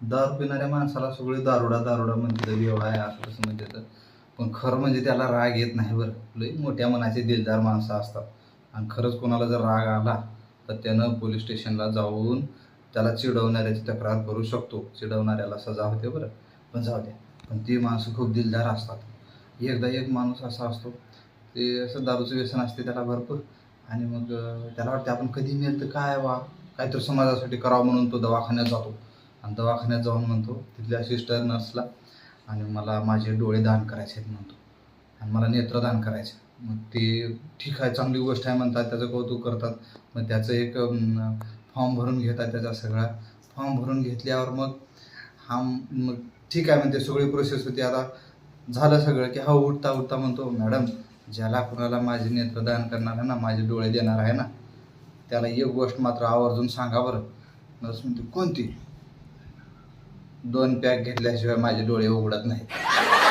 दारू पिणाऱ्या माणसाला सगळे दारुडा दारुडा म्हणते एवढा आहे असं तसं म्हणते तर पण खरं म्हणजे त्याला राग येत नाही बरं. लई मोठ्या मनाचे दिलदार माणसं असतात. आणि खरंच कोणाला जर राग आला तर त्यानं पोलीस स्टेशनला जाऊन त्याला चिडवणाऱ्याची तक्रार करू शकतो. चिडवणाऱ्याला सजा होते बरं. पण जाऊ द्या. पण ती माणसं खूप दिलदार असतात. एकदा एक माणूस असा असतो ते असं दारूचं व्यसन असते त्याला भरपूर. आणि मग त्याला वाटते आपण कधी मिळतं तर काय वा? काहीतरी समाजासाठी करावं म्हणून तो दवाखान्यात जातो. आणि दवाखान्यात जाऊन म्हणतो तिथल्या सिस्टर नर्सला आणि मला माझे डोळे दान करायचे आहेत म्हणतो. आणि मला नेत्रदान करायचे मग ते ठीक आहे चांगली गोष्ट आहे म्हणतात त्याचं कौतुक करतात. मग त्याचं एक फॉर्म भरून घेतात त्याचा सगळा. फॉर्म भरून घेतल्यावर मग हा मग ठीक आहे म्हणते सगळी प्रोसेस होती. आता झालं सगळं की हा उठता उठता म्हणतो मॅडम ज्याला कुणाला माझे नेत्रदान करणार आहे ना माझे डोळे देणार आहे ना त्याला एक गोष्ट मात्र आवर्जून सांगा बरं. नर्स म्हणते कोणती? दोन पॅक घेतल्याशिवाय माझे डोळे उघडत नाहीत.